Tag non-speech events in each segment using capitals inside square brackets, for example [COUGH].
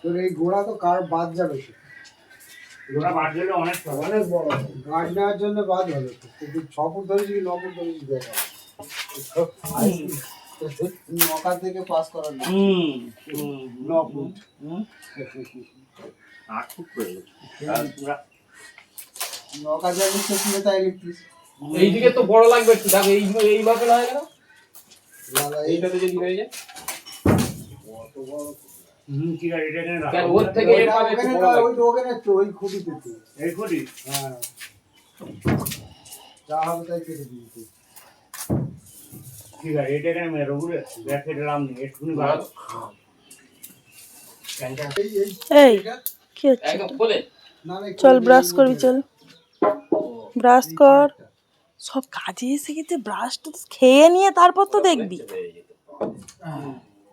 তোর এই ঘোড়া তো কার বাদ যাবে। ওরা বাদ গেলে অনেক অনেক বড় গাছ নেওয়ার জন্য বাদ হবে তো তুই ছ ফুট ধরেছি কি ন ফুট ধরেছি দেখা নকা থেকে পাস করার না ফুট। আট ফুট করে নকা যাবি সেখানে তাই লিখতিস। এইদিকে তো বড় লাগবে একটু দেখো এই এই হয়ে গেল এই এইটাতে যদি হয়ে যায়। ঠিক আছে এটা কেন বড় হ্যাঁ। ব্যাক একটুখানি এই কি হচ্ছে না না চল ব্রাশ করবি চল। ব্রাশ কর। সব কাজে এসে গেছে ব্রাশটা তো খেয়ে নিয়ে তারপর তো দেখবি।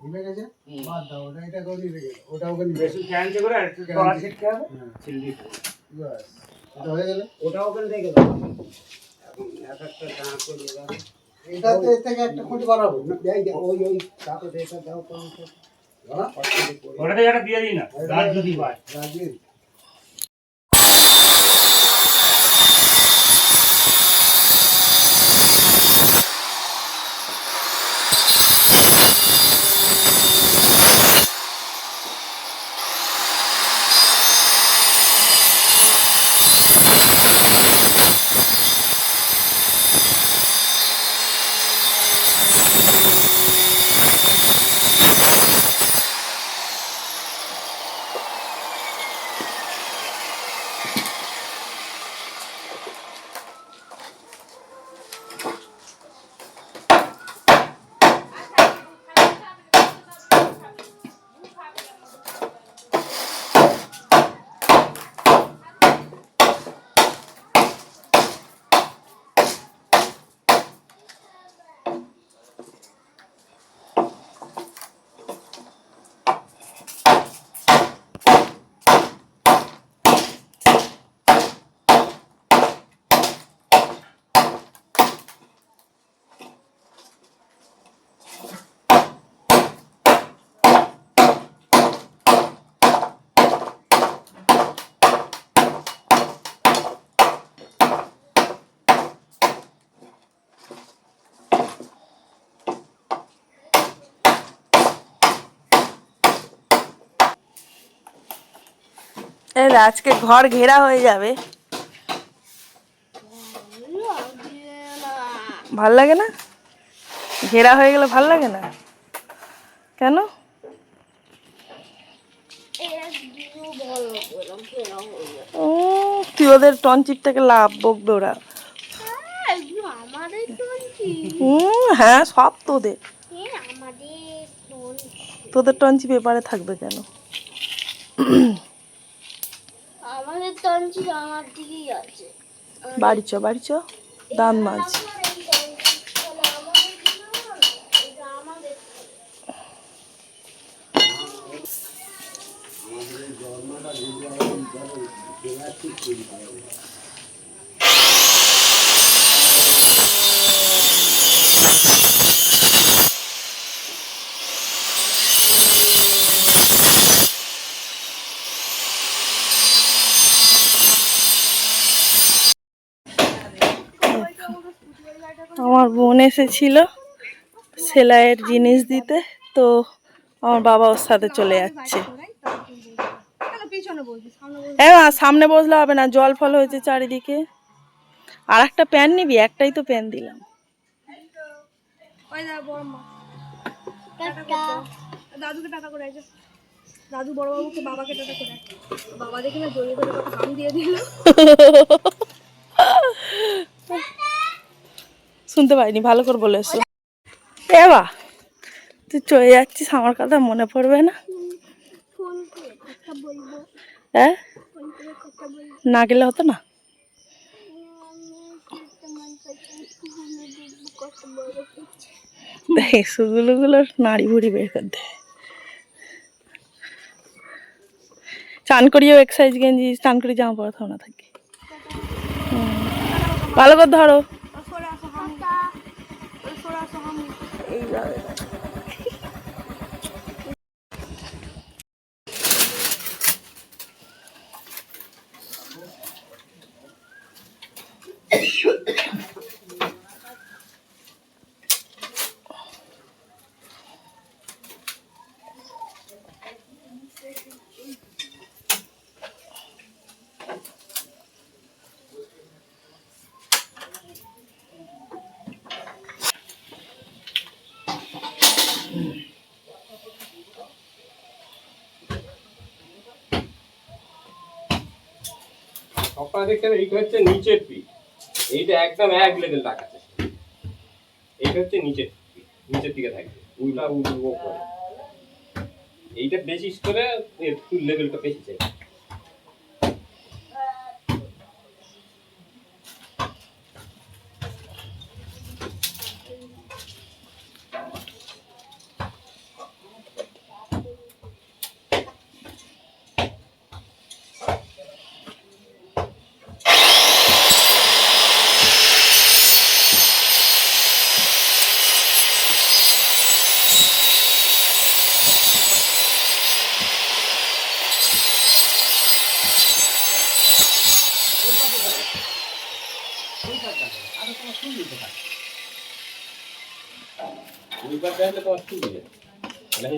ভুলে গেছে? বাদ দাও ওটা এটা করে রেখে দাও। ওটা ওখানে বেশি ক্যান্সে করে আর একটু তলা ছিটকে হবে হ্যাঁ, ছিলবি ব্যাস। এটা হয়ে গেলে ওটা ওখানে রেখে দাও এখন এক একটা দাঁড় করে দাও এটাতে এর থেকে একটা খুঁটি বাড়াবো না, এই যে ওই ওই তাতে এটা দাও কোন বাড়া ওটাতে একটা দিয়ে দিই না গাছ যদি পায় রাজিয়ে এই রে, আজকে ঘর ঘেরা হয়ে যাবে। ভালো লাগে না? ঘেরা হয়ে গেলে ভালো লাগে না? কেন? তুই ওদের টনচিপটাকে লাভ বকবে ওরা। হুম হ্যাঁ সব তোদের। তোদের টনচি পেপারে থাকবে কেন আমাদের টনচি বাড়ি চ বাড়ি চ। দান মাছ আমার এই টনচি তাহলে আমাদের কি না? এটা আমাদের আমার বোন এসেছিল সেলাইয়ের জিনিস দিতে তো আমার বাবা ওর সাথে চলে যাচ্ছে। হ্যাঁ সামনে বসলে হবে না জল ফল হয়েছে চারিদিকে। আর একটা প্যান নিবি একটাই তো প্যান দিলাম। দাদুকে টাটা করে আছে দাদু বড় বাবুকে বাবাকে টাটা করে বাবা দেখে না জড়িয়ে ধরে কত কাম দিয়ে দিল। [LAUGHS] শুনতে পাইনি, ভালো করে বলে এসো। এ বা তুই চলে যাচ্ছিস, আমার কথা মনে পড়বে না? হ্যাঁ? না গেলে হতো না? সুগুলোগুলোর নাড়ি ভুড়ি বের করে দে। চান করিও এক সাইজ গেঞ্জি, চান করি জামা থাও না থাকি। ভালো করে ধরো। I love it. সবটা দেখছেন এইটা হচ্ছে নিচের পিঠ এইটা একদম এক লেভেল রাখাচ্ছে এইটা হচ্ছে নিচের নিচের দিকে থাকবে। উল্টা উল্টো করে। এইটা বেশি করে একটু লেভেলটা বেশি চাই।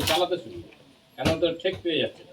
চালাতে সুবিধা কেন তো ঠিক পেয়ে যাচ্ছে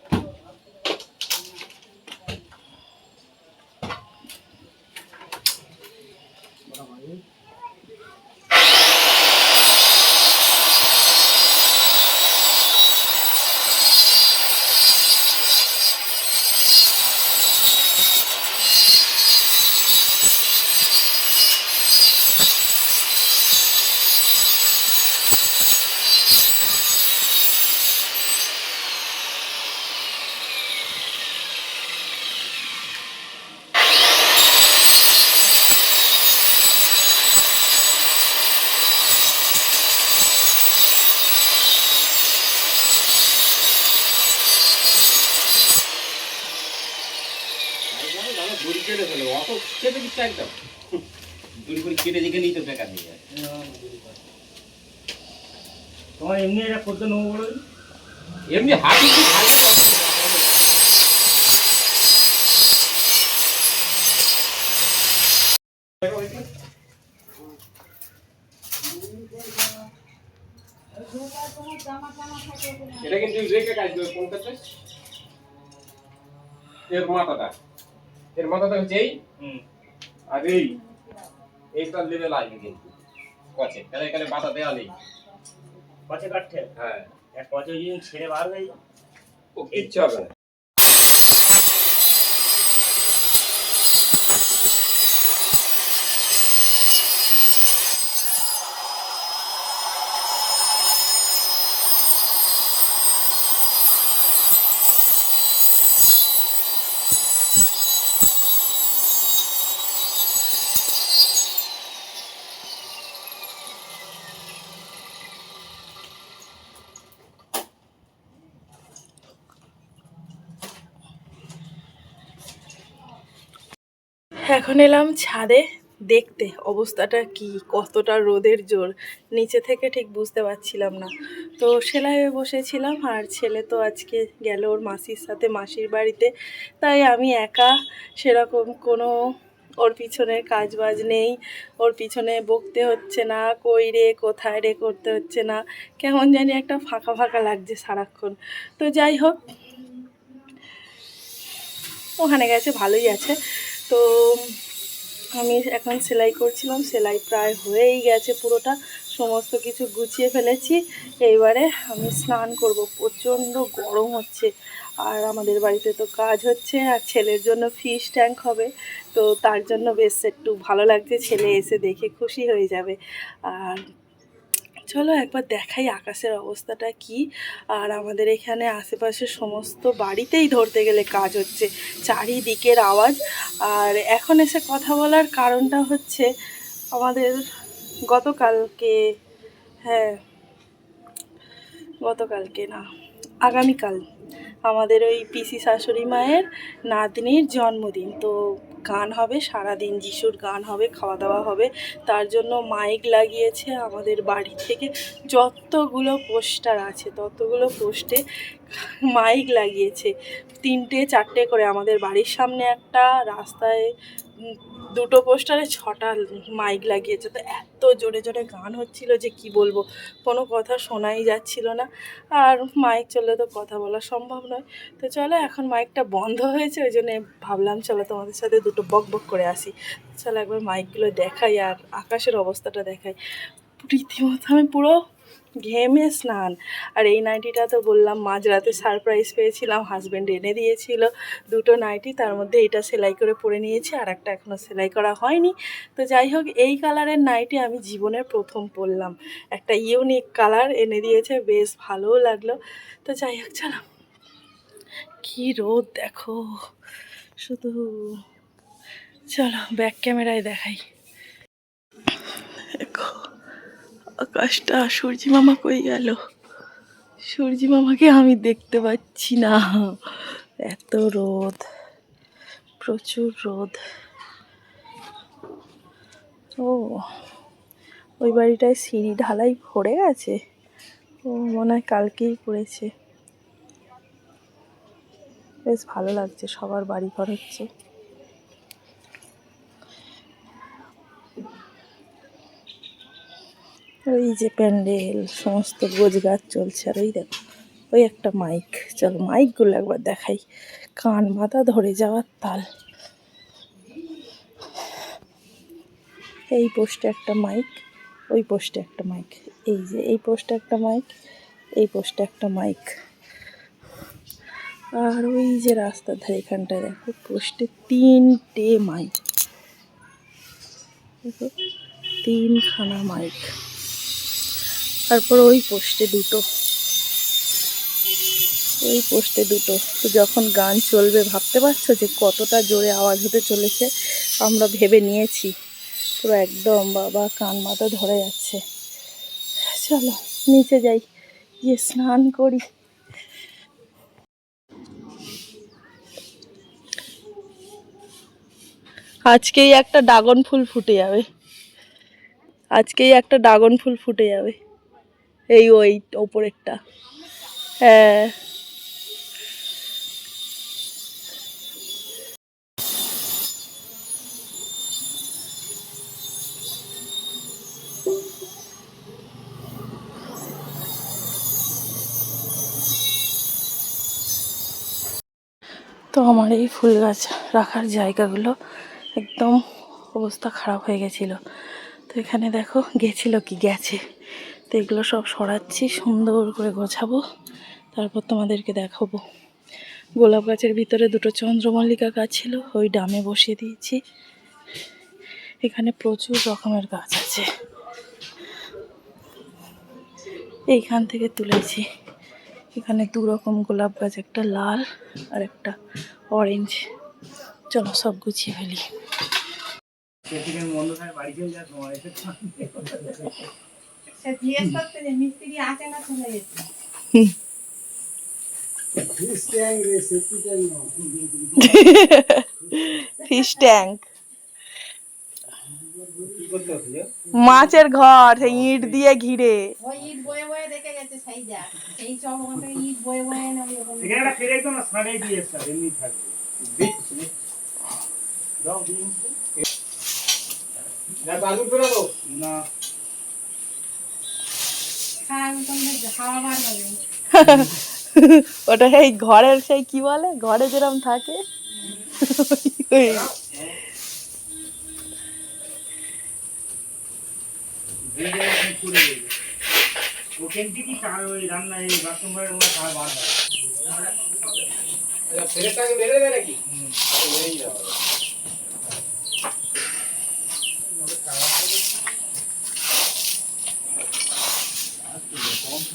দড়ি কেটে ফেলে অত একদম। করে কেটে নিতে বেকার যায়। তোমার এমনি এটা করতে নেব বলে এমনি হাতে এটা কিন্তু রেখে কাজ এর মাথাটা। এর মাথাটা হচ্ছে এই। হুম। আর এই এইটার লেভেল আসবে কিন্তু। কচে তাহলে এখানে বাধা দেওয়া নেই। পচে কাটছে? হ্যাঁ। এক পচে যদি ছেড়ে বার হয়ে কিচ্ছু হবে না। এখন এলাম ছাদে দেখতে, অবস্থাটা কি? কতটা রোদের জোর? নিচে থেকে ঠিক বুঝতে পারছিলাম না। তো সেলাইয়ে বসেছিলাম আর ছেলে তো আজকে গেল ওর মাসির সাথে মাসির বাড়িতে। তাই আমি একা সেরকম কোনো ওর পিছনে কাজ বাজ নেই, ওর পিছনে বকতে হচ্ছে না, কই রে, কোথায় রে করতে হচ্ছে না। কেমন জানি একটা ফাঁকা ফাঁকা লাগছে সারাক্ষণ। তো যাই হোক, ওখানে গেছে, ভালোই আছে। তো আমি এখন সেলাই করছিলাম, সেলাই প্রায় হয়েই গেছে পুরোটা, সমস্ত কিছু গুছিয়ে ফেলেছি। এইবারে আমি স্নান করব, প্রচণ্ড গরম হচ্ছে, আর আমাদের বাড়িতে তো কাজ হচ্ছে, আর ছেলের জন্য ফিশ ট্যাঙ্ক হবে, তো তার জন্য বেশ একটু ভালো লাগছে, ছেলে এসে দেখে খুশি হয়ে যাবে। আর চলো একবার দেখাই আকাশের অবস্থাটা কি। আর আমাদের এখানে আশেপাশের সমস্ত বাড়িতেই ধরতে গেলে কাজ হচ্ছে, চারিদিকের আওয়াজ। আর এখন এসে কথা বলার কারণটা হচ্ছে আমাদের গতকালকে হ্যাঁ গতকালকে না, আগামীকাল। আমাদের ওই পিসি শাশুড়ি মায়ের নাতনির জন্মদিন। তো গান হবে সারাদিন, যিশুর গান হবে খাওয়া দাওয়া হবে। তার জন্য মাইক লাগিয়েছে আমাদের বাড়ি থেকে। যতগুলো পোস্টার আছে, ততগুলো পোস্টে মাইক লাগিয়েছে। তিনটে, চারটে করে আমাদের বাড়ির সামনে একটা, রাস্তায় দুটো পোস্টারে ছটা মাইক লাগিয়েছে। তো এত জোরে জোরে গান হচ্ছিল যে কি বলব? কোনো কথা শোনাই যাচ্ছিল না। আর মাইক চললে তো কথা বলা সম্ভব নয়। তো চলো, এখন মাইকটা বন্ধ হয়েছে, ওই জন্য ভাবলাম চলো তোমাদের সাথে দুটো বক বক করে আসি। চলো একবার মাইকগুলো দেখাই আর আকাশের অবস্থাটা দেখাই। রীতিমতো আমি পুরো ঘেমে স্নান। আর এই নাইটিটা তো বললাম, মাঝরাতে সারপ্রাইজ পেয়েছিলাম হাজব্যান্ড এনে দিয়েছিল দুটো নাইটি তার মধ্যে এটা সেলাই করে পরে নিয়েছি আর একটা এখনও সেলাই করা হয়নি। তো যাই হোক, এই কালারের নাইটি আমি জীবনের প্রথম পরলাম। একটা ইউনিক কালার এনে দিয়েছে, বেশ ভালোও লাগল। তো যাই হোক, চলো। কী রোদ, দেখো। শুধু চলো ব্যাক ক্যামেরায় দেখাই। দেখো। আকাশটা, সূর্যি মামা কই গেল? সূর্যি মামাকে আমি দেখতে পাচ্ছি না। এত রোদ, প্রচুর রোদ। ও, ওই বাড়িটায় সিঁড়ি ঢালাই ভরে গেছে? ও, মনে হয় কালকেই পড়েছে বেশ ভালো লাগছে, সবার বাড়ি ঘর হচ্ছে। ওই যে প্যান্ডেল, সমস্ত গোছ গাছ চলছে আর ওই দেখো, ওই একটা মাইক। চলো মাইকগুলো একবার দেখাই। কান মাথা ধরে যাওয়ার তাল। এই পোস্টে একটা মাইক, ওই পোস্টে একটা মাইক। এই যে এই পোস্টে একটা মাইক, এই পোস্টে একটা মাইক। আর ওই যে রাস্তার ধারে এখানটায় দেখো, পোস্টে তিনটে মাইক। দেখো, তিনখানা মাইক। তারপর ওই পোস্টে দুটো। ওই পোস্টে দুটো। তো যখন গান চলবে, ভাবতে পারছ যে কতটা জোরে আওয়াজ হতে চলেছে? আমরা ভেবে নিয়েছি। পুরো একদম বাবা, কান মাথা ধরে যাচ্ছে। চলো, নিচে যাই। গিয়ে স্নান করি। আজকেই একটা ড্রাগন ফুল ফুটে যাবে। আজকেই একটা ড্রাগন ফুল ফুটে যাবে। এই ওই ওপরেরটা। হ্যাঁ। তো আমার এই ফুল গাছ রাখার জায়গাগুলো একদম অবস্থা খারাপ হয়ে গেছিল। তো এখানে দেখো গেছিল কি গেছে। তো এগুলো সব সরাচ্ছি, সুন্দর করে গোছাবো। তারপর তোমাদেরকে দেখাবো। গোলাপ গাছের ভিতরে দুটো চন্দ্রমল্লিকা গাছ ছিল, ওই ডামে বসিয়ে দিয়েছি। এখানে প্রচুর রকমের গাছ আছে। এইখান থেকে তুলেছি। এখানে দু রকম গোলাপ গাছ, একটা লাল আর একটা অরেঞ্জ চলো সব গুছিয়ে ফেলি। না ফিশ ট্যাঙ্ক মাছের ঘর সেই ইট দিয়ে ঘিরে। ওই ইট বয়ে বয়ে দেখে গেছে সেই যা। সেই সব ওখান ইট বয়ে বয়ে এনে এখানে একটা ফেলে তো না সাড়ে দিয়ে স্যার এমনি থাকবে। দাও দিন বালু করে না খাওয়া তোমরা হাওয়া বার হবে [LAUGHS] ওটা সেই ঘরের সেই কি বলে? ঘরে যেরকম থাকে। রান্না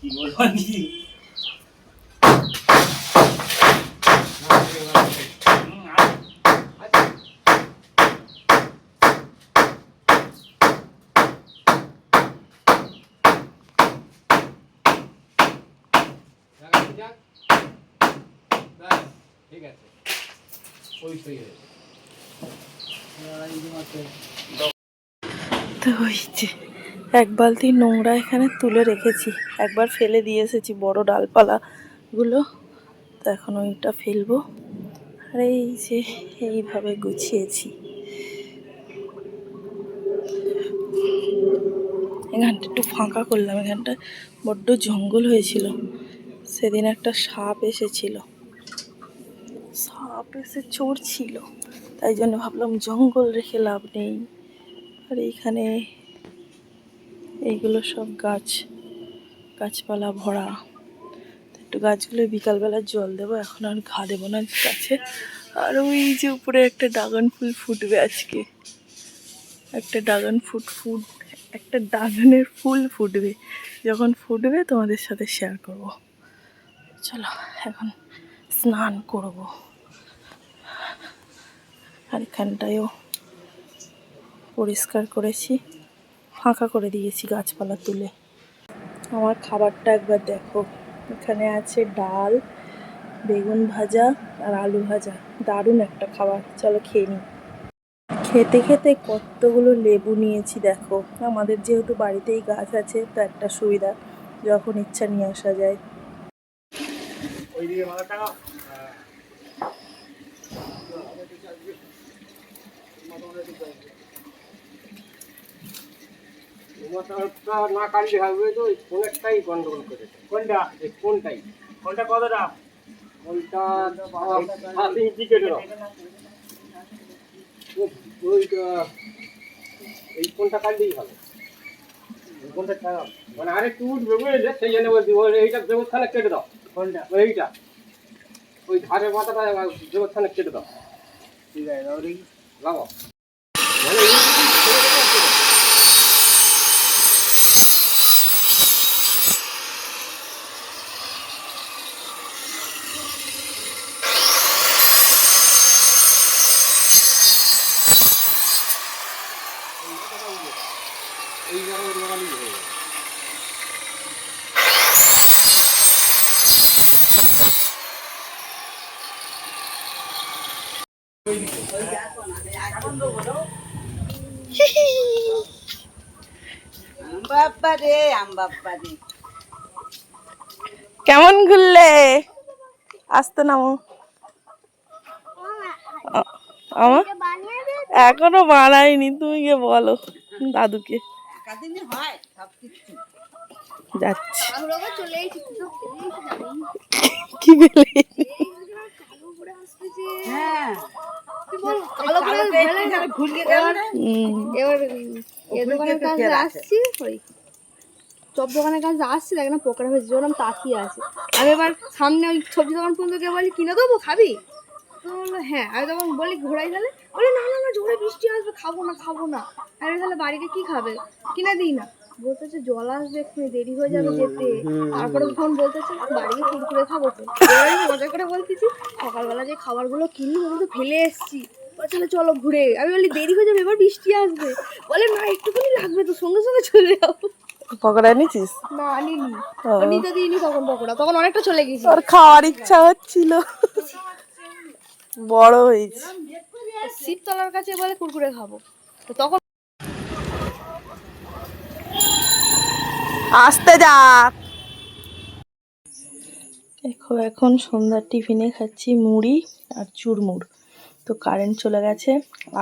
কি বলব কি হুম, আর- লাগাতে যাক ব্যাস ঠিক আছে পরিষ্কার হয়ে গেছে তো ওই যে এক বালতি নোংরা এখানে তুলে রেখেছি। একবার ফেলে দিয়ে এসেছি বড় ডালপালাগুলো। তো এখন ওইটা ফেলব। আর এই যে এইভাবে গুছিয়েছি। এখানটা একটু ফাঁকা করলাম। এখানটা বড্ড জঙ্গল হয়েছিল। সেদিন একটা সাপ এসেছিল। সাপ এসে চড়ছিল। তাই জন্য ভাবলাম জঙ্গল রেখে লাভ নেই। আর এইখানে এইগুলো সব গাছ, গাছপালা ভরা। একটু গাছগুলো বিকালবেলা জল দেবো, এখন আর ঘা দেবো না গাছে আর ওই যে উপরে একটা ড্রাগন ফুল ফুটবে আজকে। একটা ড্রাগন ফুট ফুট, একটা ড্রাগনের ফুল ফুটবে। যখন ফুটবে তোমাদের সাথে শেয়ার করব। চলো, এখন স্নান করব। আর এখানটায়ও পরিষ্কার করেছি। ফাঁকা করে দিয়েছি গাছপালা তুলে। আমার খাবারটা একবার দেখো। এখানে আছে ডাল, বেগুন ভাজা আর আলু ভাজা। দারুণ একটা খাবার। চলো খেয়ে নিই। খেতে খেতে কতগুলো লেবু নিয়েছি দেখো। আমাদের যেহেতু বাড়িতেই গাছ আছে, তো একটা সুবিধা, যখন ইচ্ছা নিয়ে আসা যায়। না কাটলে হবে তো ওই ফোনেরটাই গন্ডগোল করেছে। কোনটা? এই ফোনটাই। কোনটা কতটা? ফোনটা সাত ইঞ্চি কেটে দাও। ওইটা এই ফোনটা কাটলেই কোনটা মানে আরেকটু উঠবে বুঝলে? সেই জন্য বলছি ওই এইটা দেবস্থানে কেটে দাও। কোনটা? এইটা। ওই ধারের মাথাটা দেবস্থানে কেটে দাও। ঠিক আছে লাগাও মানে এই যদি ছেড়ে দেবো, কেটে দাও। এই জায়গায় লাগালেই হয়ে যাবে কেমন ঘুরলে? আসতে নামো। আমার এখনও বানাইনি তুমি গিয়ে বলো দাদুকে। একাদিনে হয় সব কিছু যাচ্ছি কি হ্যাঁ। ঘুরিয়ে আছে। আসছি চপ দোকানের কাছে আসছি দেখ না পোকরা হয়েছে যেরকম তাকিয়ে আছে। আমি এবার সামনে ওই সবজি দোকান পর্যন্ত গিয়ে বলি কিনে দেবো? খাবি? তো বলল হ্যাঁ। আমি তখন বলি ঘোরাই তাহলে? বলে না না না জোরে বৃষ্টি আসবে খাব না খাব না। আমি তাহলে বাড়িতে কি খাবে? কিনে দিই না। বলতেছে জল আসবে এক্ষুনি দেরি হয়ে যাবে যেতে তারপরে ফোন বলতেছে বাড়ি গিয়ে কুরকুরে খাব তো। মজা করে বলতেছি সকালবেলা যে খাবারগুলো কিনলি ওগুলো তো ফেলে এসছি। তাহলে চলো ঘুরে। আমি বলি দেরি হয়ে যাবে এবার বৃষ্টি আসবে। বলে না একটুখানি লাগবে তো সঙ্গে সঙ্গে চলে যাব। পকোড়া নিছিস না আনিনি। নিতে দিইনি তখন পকোড়া। তখন অনেকটা চলে গেছি তোর খাওয়ার ইচ্ছা হচ্ছিল। বড় হয়েছে। শীততলার কাছে বলে কুরকুরে খাব। তো তখন আসতে যা। দেখো এখন সন্ধ্যার টিফিনে খাচ্ছি মুড়ি আর চুরমুর তো কারেন্ট চলে গেছে,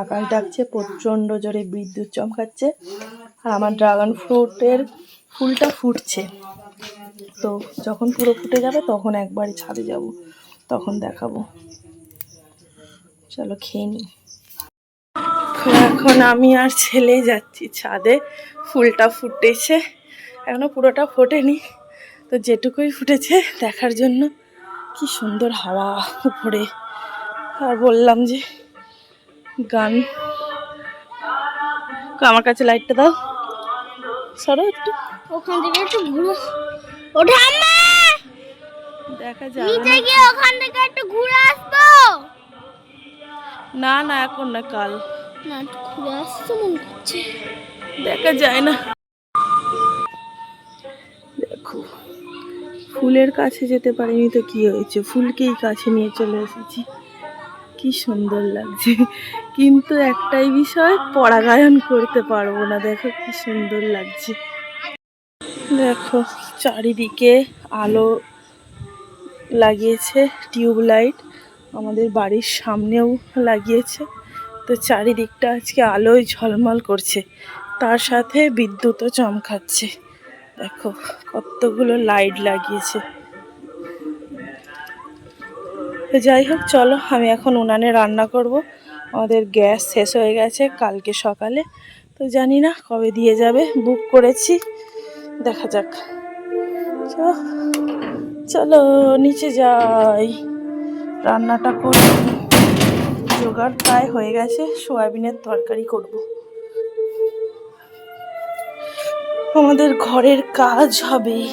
আকাশ ডাকছে, প্রচণ্ড জোরে বিদ্যুৎ চমকাচ্ছে, আর আমার ড্রাগন ফ্রুটের ফুলটা ফুটছে। তো যখন পুরো ফুটে যাবে, তখন একবারই ছাদে যাব, তখন দেখাবো। চলো খেয়ে নিই। এখন আমি আর ছেলে যাচ্ছি ছাদে, ফুলটা ফুটেছে এখনও পুরোটা ফোটেনি। তো যেটুকুই ফুটেছে দেখার জন্য, কি সুন্দর হাওয়া উপরে। আর বললাম যে গান। আমার কাছে লাইটটা দাও। সরো একটু। ওখান থেকে একটু ঘুরে। ওঠে আম্মা! দেখা যাবে নিচে না। গিয়ে ওখান থেকে একটু ঘুরে আসব। না না এখন না কাল। না একটু ঘুরে আসতে মন করছে। দেখা যায় না। দেখো ফুলের কাছে যেতে পারিনি তো কি হয়েছে? ফুলকেই কাছে নিয়ে চলে এসেছি। কি সুন্দর লাগছে। কিন্তু একটাই বিষয়, পরাগায়ন করতে পারব না। দেখো কি সুন্দর লাগছে। দেখো, চারিদিকে আলো লাগিয়েছে টিউব লাইট আমাদের বাড়ির সামনেও লাগিয়েছে। তো চারিদিকটা আজকে আলোয় ঝলমল করছে। তার সাথে বিদ্যুৎও চমকাচ্ছে। দেখো, কতগুলো লাইট লাগিয়েছে। তো যাই হোক, চলো, আমি এখন উনানে রান্না করব। আমাদের গ্যাস শেষ হয়ে গেছে কালকে সকালে। তো জানি না কবে দিয়ে যাবে, বুক করেছি। দেখা যাক। চলো, নিচে যাই। রান্নাটা করি। জোগাড় প্রায় হয়ে গেছে, সয়াবিনের তরকারি করব। আমাদের ঘরের কাজ হবে।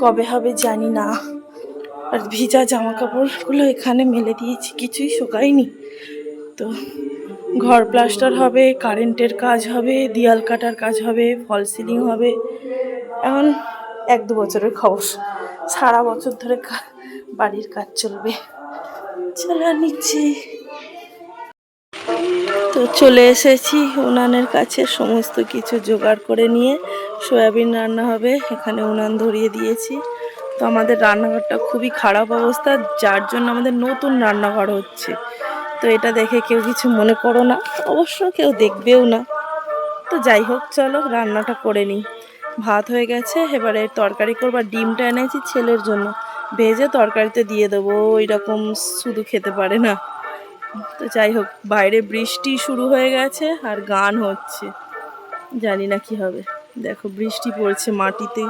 কবে হবে জানি না। আর ভিজা জামা কাপড়গুলো এখানে মেলে দিয়েছি, কিছুই শুকায়নি। তো ঘর প্লাস্টার হবে, কারেন্টের কাজ হবে, দেয়াল কাটার কাজ হবে, ফল সিলিং হবে। এখন এক দু বছরের খবর, সারা বছর ধরে বাড়ির কাজ চলবে। চলে নিচ্ছি। তো চলে এসেছি উনানের কাছে, সমস্ত কিছু জোগাড় করে নিয়ে। সয়াবিন রান্না হবে, এখানে উনান ধরিয়ে দিয়েছি। তো আমাদের রান্নাঘরটা খুবই খারাপ অবস্থা, যার জন্য আমাদের নতুন রান্নাঘর হচ্ছে। তো এটা দেখে কেউ কিছু মনে করো না, অবশ্য কেউ দেখবেও না। তো যাই হোক, চলো রান্নাটা করে নিই। ভাত হয়ে গেছে, এবারে তরকারি করবার ডিমটা এনেছি ছেলের জন্য। ভেজে তরকারিতে দিয়ে দেবো ওই রকম শুধু খেতে পারে না। তো যাই হোক, বাইরে বৃষ্টি শুরু হয়ে গেছে আর গান হচ্ছে। জানি না কি হবে। দেখো বৃষ্টি পড়ছে মাটিতে।